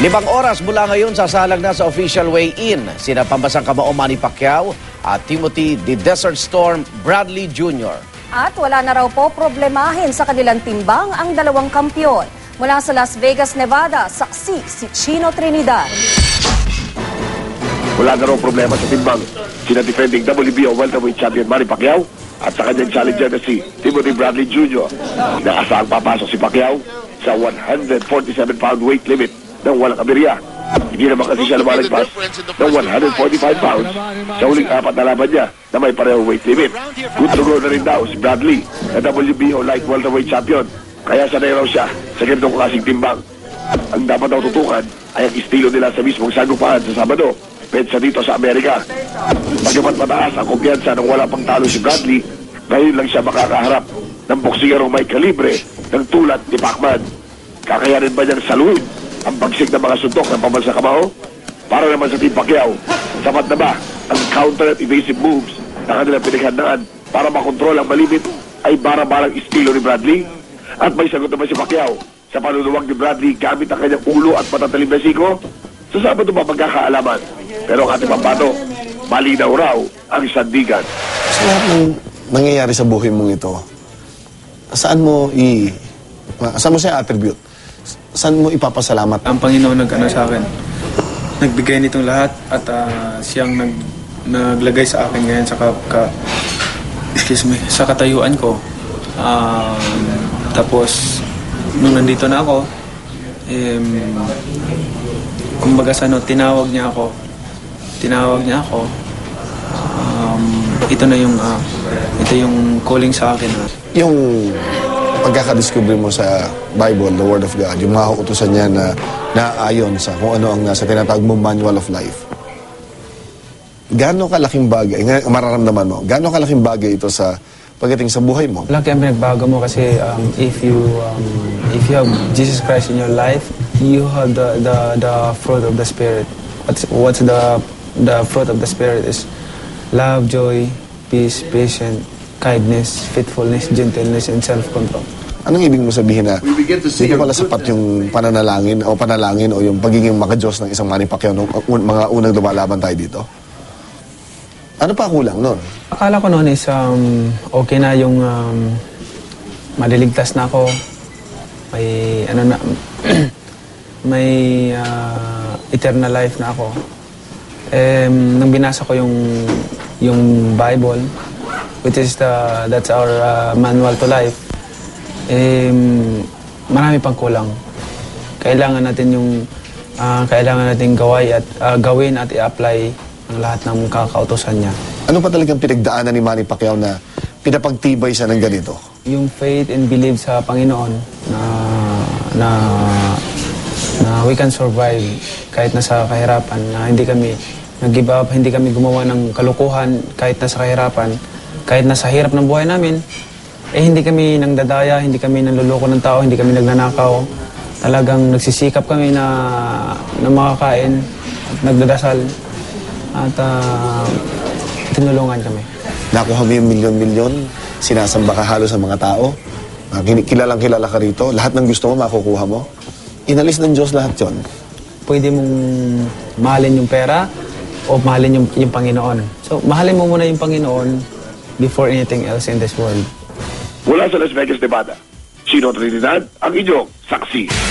Limang oras mula ngayon sasalag na sa official weigh-in sina pambasang kamao Manny Pacquiao at Timothy the Desert Storm Bradley Jr. At wala na raw po problemahin sa kanilang timbang ang dalawang kampyon. Mula sa Las Vegas, Nevada, saksi si Chino Trinidad. Wala na raw problema sa timbang. Sina defending WBO welterweight champion Manny Pacquiao at sa kanyang challenger na si Timothy Bradley Jr. Inaasahang papasok si Pacquiao sa 147-pound weight limit ng walang kabirya. Hindi naman kasi siya lumalagpas ng 145 pounds sa huling apat na laban niya na may parehong weight limit. Good to go na rin daw si Bradley na WBO light welterweight champion. Kaya sanay raw siya sa ganitong klaseng timbang. Ang dapat daw tutukan ay ang estilo nila sa mismong sagupaan sa Sabado, petsa dito sa Amerika. Bagamat mataas ang kumpiyansa ng wala pang talo si Bradley, ngayon lang siya makakaharap ng boksingerong may kalibre ng tulad ni Pacman. Kakayanin ba niyang saluhin ang bagsik ng mga suntok ng pambansa kamao? Para naman sa Team Pacquiao, sapat na ba ang counter at evasive moves na kanilang pinaghandaan para makontrol ang malimit ay bara-barang estilo ni Bradley? At may sagot naman si Pacquiao sa panunuwag ni Bradley gamit ang kanyang ulo at matatalim na siko? Sa Sabado ba magkakaalaman? Pero ang ating pambato, malinaw raw ang sandigan. Sa lahat ng nangyayari sa buhay mong ito, saan mo i... Saan mo siya attribute? Saan mo ipapasalamat? ang Panginoon nag ano sa akin. Nagbigay nitong lahat at ah, siyang nag naglagay sa akin ngayon sa ka, ka- excuse me, sa katayuan ko. Um, tapos nung nandito na ako, um, kumbaga sa ano, tinawag niya ako. Tinawag niya ako. Um, ito na yung ah, ito yung calling sa akin. ah. Yung pagkakadiscover mo sa Bible, the Word of God, yung mga kautusan niya na naayon sa kung ano ang nasa tinatawag mo manual of life. Gaano kalaking bagay, mararamdaman mo, gaano kalaking bagay ito sa pagdating sa buhay mo? Laki ang pinagbago mo kasi um, if you um, if you have Jesus Christ in your life, you have the the, the fruit of the Spirit. What's what's the the fruit of the Spirit is love, joy, peace, patience, kindness, faithfulness, gentleness, and self-control. Anong ibig mo sabihin na hindi pa pala sapat yung pananalangin o panalangin o yung pagiging makajos ng isang Manny Pacquiao nung un- mga unang lumalaban tayo dito? Ano pa kulang nun? Akala ko noon is um, okay na yung um, maliligtas na ako. May ano na may ah, eternal life na ako. Um, nang binasa ko yung yung Bible which is the that's our ah, manual to life. Um, marami pang kulang. Kailangan natin yung ah, kailangan natin gaway at ah, gawin at i-apply ang lahat ng kakautosan niya. Ano pa talagang pinagdaanan ni Manny Pacquiao na pinapagtibay siya ng ganito? yung faith and believe sa Panginoon na na na we can survive kahit nasa kahirapan na hindi kami nag-give up, hindi kami gumawa ng kalukuhan kahit nasa kahirapan, kahit nasa hirap ng buhay namin, eh hindi kami nang dadaya, hindi kami nanluloko ng tao, hindi kami nagnanakaw. Talagang nagsisikap kami na, na makakain at nagdadasal at ah, tinulungan kami. Nakuha mo yung milyon-milyon, sinasamba ka halos sa mga tao, uh, kilalang kilala ka rito, lahat ng gusto mo makukuha mo. Inalis ng Diyos lahat yon. pwede mong mahalin yung pera o mahalin yung, yung Panginoon. So, mahalin mo muna yung Panginoon before anything else in this world. Mula sa Las Vegas, Nevada, Chino Trinidad, ang inyong saksi.